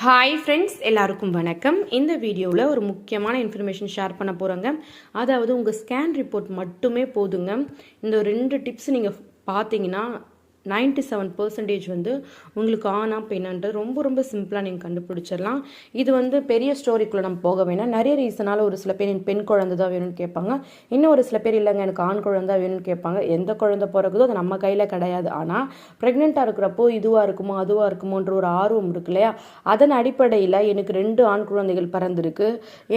Hi friends எல்லாருக்கும் வணக்கம். இந்த வீடியோவில் ஒரு முக்கியமான இன்ஃபர்மேஷன் ஷேர் பண்ண போகிறோங்க அதாவது உங்கள் ஸ்கேன் ரிப்போர்ட் மட்டுமே போதுங்க. இந்த ரெண்டு டிப்ஸ் நீங்கள் பார்த்தீங்கன்னா 97% செவன் பர்சன்டேஜ் வந்து உங்களுக்கு ஆனா பெண்ணான்றது ரொம்ப ரொம்ப சிம்பிளாக நீங்கள் கண்டுபிடிச்சிடலாம். இது வந்து பெரிய ஸ்டோரிக்குள்ளே நம்ம போக வேணாம். நிறைய ரீசனால் ஒரு சில பேர் பெண் குழந்தை தான் வேணும்னு கேட்பாங்க. இன்னும் ஒரு சில பேர் இல்லைங்க எனக்கு ஆண் குழந்தை வேணும்னு கேட்பாங்க. எந்த குழந்தை பிறகுதோ அது நம்ம கையில் கிடையாது. ஆனால் ப்ரெக்னெண்ட்டாக இருக்கிறப்போ இதுவாக இருக்குமோ அதுவாக இருக்குமோன்ற ஒரு ஆர்வம் இருக்கு இல்லையா? அதன் அடிப்படையில் எனக்கு ரெண்டு ஆண் குழந்தைகள் பிறந்திருக்கு.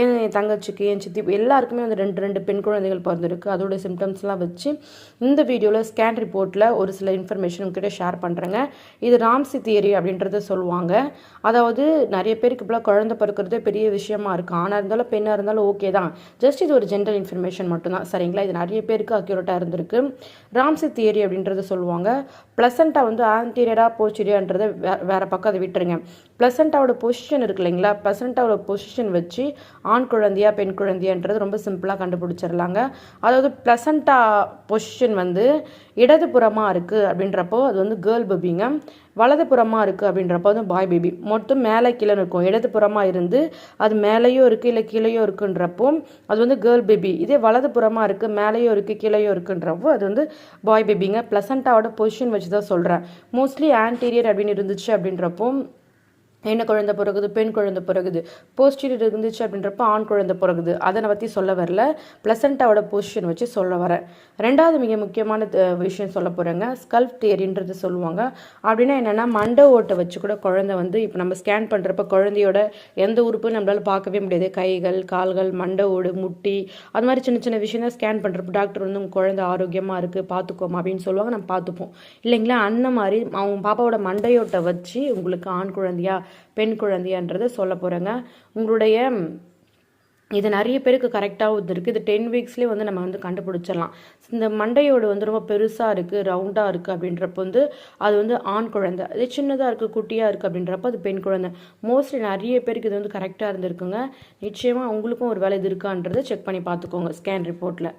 என் தங்கச்சிக்கு என் சித்தி எல்லாருக்குமே வந்து ரெண்டு ரெண்டு பெண் குழந்தைகள் பிறந்திருக்கு. அதோட சிம்டம்ஸ்லாம் வச்சு இந்த வீடியோவில் ஸ்கேன் ரிப்போர்ட்டில் ஒரு சில இன்ஃபர்மேஷன் உங்ககிட்ட ஷேர் பண்ணுறேங்க இது ராம்சி தியரி அப்படின்றத சொல்லுவாங்க. அதாவது நிறைய பேருக்கு இப்போலாம் குழந்தை பிறக்கிறதே பெரிய விஷயமா இருக்குது ஆணாக இருந்தாலும் பெண்ணாக இருந்தாலும் ஓகே தான். ஜஸ்ட் இது ஒரு ஜென்ரல் இன்ஃபர்மேஷன் மட்டும்தான். சரிங்களா? இது நிறைய பேருக்கு அக்யூரேட்டாக இருந்திருக்கு. ராம்சி தியரி அப்படின்றத சொல்லுவாங்க. ப்ளசண்ட்டாக வந்து ஆன்டீரியராக போஸ்டீரியன்றதை வே வேறு பக்கம் அதை விட்டுருங்க. ப்ளசண்ட்டாவோட பொசிஷன் இருக்கு இல்லைங்களா? ப்ளசண்ட்டாவோட பொசிஷன் வச்சு ஆண் குழந்தையா பெண் குழந்தையான்றது ரொம்ப சிம்பிளாக கண்டுபிடிச்சிடலாங்க. அதாவது ப்ளசண்டா பொசிஷன் வந்து இடதுபுறமாக இருக்குது அப்படின்றப்போ அது வந்து கேர்ள் பேபிங்க வலதுபுறமாக இருக்குது அப்படின்றப்போ வந்து பாய் பேபி மொத்தம் மேலே கீழே இருக்கும். இடதுபுறமாக இருந்து அது மேலேயும் இருக்குது இல்லை கீழேயோ இருக்குன்றப்போ அது வந்து கேர்ள் பேபி இதே வலதுபுறமாக இருக்குது மேலேயும் இருக்குது கீழேயோ இருக்குன்றப்போ அது வந்து பாய் பேபிங்க ப்ளசண்ட்டாவோட பொசிஷன் வச்சு தான் சொல்கிறேன் மோஸ்ட்லி ஆன்டீரியர் அப்படின்னு இருந்துச்சு அப்படின்றப்போ என்ன குழந்தை பிறகுது பெண் குழந்தை பிறகுது. போஸ்டீரியர் இருந்துச்சு அப்படின்றப்ப ஆண் குழந்தை பிறகுது. அதை பற்றி சொல்ல வரல. ப்ளசண்ட்டாவோட பொசிஷன் வச்சு சொல்ல வரேன். ரெண்டாவது மிக முக்கியமான விஷயம் சொல்ல போகிறேங்க ஸ்கல்ப் தியரின்றது சொல்லுவாங்க. அப்படின்னா என்னென்னா மண்டை ஓட்டை வச்சு கூட குழந்தை வந்து இப்போ நம்ம ஸ்கேன் பண்ணுறப்ப குழந்தையோட எந்த உறுப்பும் நம்மளால பார்க்கவே முடியாது. கைகள் கால்கள் மண்டை ஓடு முட்டி. அது மாதிரி சின்ன சின்ன விஷயம் தான் ஸ்கேன் பண்ணுறப்ப டாக்டர் வந்து உங்கள் குழந்தை ஆரோக்கியமாக இருக்குது பார்த்துக்கோமா அப்படின்னு சொல்லுவாங்க. நம்ம பார்த்துப்போம். இல்லைங்களா? அந்த மாதிரி அவங்க பாப்பாவோட மண்டையோட்டை வச்சு உங்களுக்கு ஆண் குழந்தையா பெண் குழந்தையான்றதை சொல்ல போகிறேங்க உங்களுடைய இது நிறைய பேருக்கு கரெக்டாகவும் இருக்குது இது டென் வீக்ஸ்லேயே வந்து நம்ம வந்து கண்டுபிடிச்சிடலாம். இந்த மண்டையோடு வந்து ரொம்ப பெருசாக இருக்குது ரவுண்டாக இருக்குது அப்படின்றப்ப வந்து அது வந்து ஆண் குழந்தை. அதே சின்னதாக இருக்குது குட்டியாக இருக்குது அப்படின்றப்ப அது பெண் குழந்தை. மோஸ்ட்லி நிறைய பேருக்கு இது வந்து கரெக்டாக இருந்திருக்குங்க. நிச்சயமாக உங்களுக்கும் ஒரு வேலை இது இருக்கான்றதை செக் பண்ணி பார்த்துக்கோங்க ஸ்கேன் ரிப்போர்ட்டில்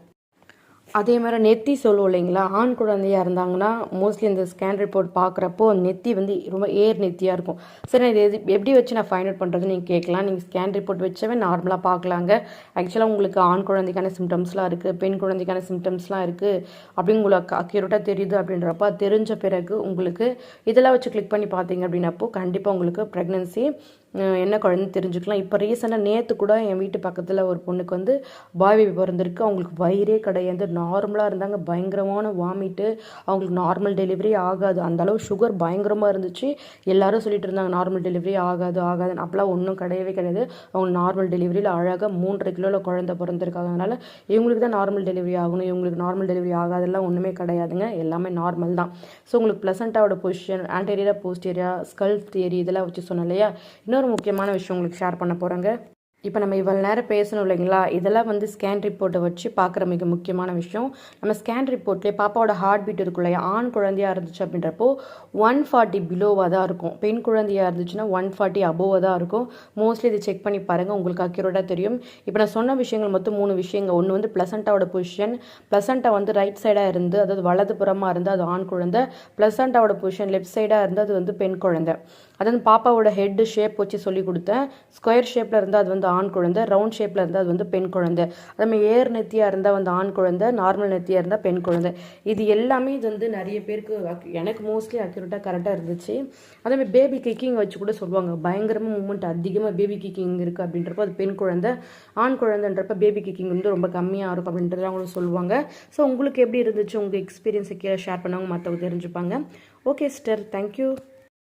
அதே மாதிரி நெத்தி சொல்லுவோம் இல்லைங்களா? ஆண் குழந்தையாக இருந்தாங்கன்னா மோஸ்ட்லி இந்த ஸ்கேன் ரிப்போர்ட் பார்க்குறப்போ நெத்தி வந்து ரொம்ப ஏர் நெத்தியாக இருக்கும். சரி நான் இது எது எப்படி வச்சு நான் ஃபைண்ட் அவுட் பண்ணுறதுன்னு நீங்கள் கேட்கலாம். நீங்கள் ஸ்கேன் ரிப்போர்ட் வச்சவே நார்மலாக பார்க்கலாங்க. ஆக்சுவலாக உங்களுக்கு ஆண் குழந்தைக்கான சிம்டம்ஸ்லாம் இருக்குது பெண் குழந்தைக்கான சிம்டம்ஸ்லாம் இருக்குது அப்படின்னு உங்களுக்கு அக்யூரேட்டாக தெரியுது அப்படின்றப்ப தெரிஞ்ச பிறகு உங்களுக்கு இதெல்லாம் வச்சு கிளிக் பண்ணி பார்த்தீங்க அப்படின்னப்போ கண்டிப்பாக உங்களுக்கு ப்ரெக்னன்சி என்ன குழந்தை தெரிஞ்சுக்கலாம். இப்போ ரீசெண்டாக நேற்று கூட என் வீட்டு பக்கத்தில் ஒரு பொண்ணுக்கு வந்து பாய் பேபி பிறந்திருக்கு. அவங்களுக்கு வயிறே கிடையாது. நார்மலாக இருந்தாங்க. பயங்கரமான வாமிட்டு அவங்களுக்கு நார்மல் டெலிவரி ஆகாது. அந்த அளவு சுகர் பயங்கரமாக இருந்துச்சு. எல்லாரும் சொல்லிட்டு இருந்தாங்க நார்மல் டெலிவரி ஆகாது ஆகாதுன்னு அப்போலாம் ஒன்றும் கிடையவே கிடையாது. அவங்க நார்மல் டெலிவரியில் அழகாக மூன்றரை கிலோவில் குழந்தை பிறந்திருக்காங்க. அதனால் இவங்களுக்கு தான் நார்மல் டெலிவரி ஆகணும். இவங்களுக்கு நார்மல் டெலிவரி ஆகாதெல்லாம் ஒன்றுமே கிடையாதுங்க. எல்லாமே நார்மல் தான். ஸோ உங்களுக்கு ப்ளசண்ட்டாவோட பொசிஷன் ஆன்டீரியரா போஸ்டீரியா ஸ்கல்ஃப் தியரி இதெல்லாம் வச்சு சொன்னேன் இல்லையா? இன்னும் இன்னொரு முக்கியமான விஷயம் உங்களுக்கு ஷேர் பண்ண போகிறேங்க இப்போ நம்ம இவ்வளோ நேரம் பேசணும் இல்லைங்களா? இதெல்லாம் வந்து ஸ்கேன் ரிப்போர்ட்டை வச்சு பார்க்குற மிக முக்கியமான விஷயம். நம்ம ஸ்கேன் ரிப்போர்ட்லேயே பாப்பாவோட ஹார்ட் பீட் இருக்கும் இல்லையா? ஆண் குழந்தையாக இருந்துச்சு அப்படின்றப்போ ஒன் ஃபார்ட்டி பிலோவாக தான் இருக்கும். பெண் குழந்தையாக இருந்துச்சுன்னா ஒன் ஃபார்ட்டி அபோவாக தான் இருக்கும். மோஸ்ட்லி இதை செக் பண்ணி பாருங்கள் உங்களுக்கு அக்யூரேட்டாக தெரியும். இப்போ நான் சொன்ன விஷயங்கள் மொத்தம் மூணு விஷயங்கள். ஒன்று வந்து ப்ளசண்ட்டாவோட பொசிஷன் ப்ளசண்ட்டா வந்து ரைட் சைடாக இருந்து அதாவது வலது புறமாக இருந்து அது ஆண் குழந்தை. ப்ளசண்ட்டாவோட பொசிஷன் லெஃப்ட் சைடாக இருந்து அது வந்து பெண் குழந்தை. அது வந்து பாப்பாவோட ஹெட்டு ஷேப் வச்சு சொல்லி கொடுத்தேன். ஸ்கொயர் ஷேப்பில் இருந்தால் அது வந்து ஆண் குழந்தை ரவுண்ட் ஷேப்பில் இருந்தால் அது வந்து பெண் குழந்தை. அதே மாதிரி ஏர் நெத்தியாக இருந்தால் வந்து ஆண் குழந்தை நார்மல் நெத்தியாக இருந்தால் பெண் குழந்தை. இது எல்லாமே இது வந்து நிறைய பேருக்கு எனக்கு மோஸ்ட்லி அக்யூரேட்டாக கரெக்டாக இருந்துச்சு. அதே மாதிரி பேபி கிக்கிங் வச்சு கூட சொல்லுவாங்க. பயங்கரமாக மூமெண்ட் அதிகமாக பேபி கிக்கிங் இருக்குது அப்படின்றப்போ அது பெண் குழந்தை. ஆண் குழந்தைன்றப்ப பேபி கிக்கிங் வந்து ரொம்ப கம்மியாக இருக்கும் அப்படின்றது அவங்களும் சொல்லுவாங்க. ஸோ உங்களுக்கு எப்படி இருந்துச்சு? உங்கள் எக்ஸ்பீரியன்ஸை கீழே ஷேர் பண்ணவங்க மற்றவங்க தெரிஞ்சுப்பாங்க. Okay sister thank you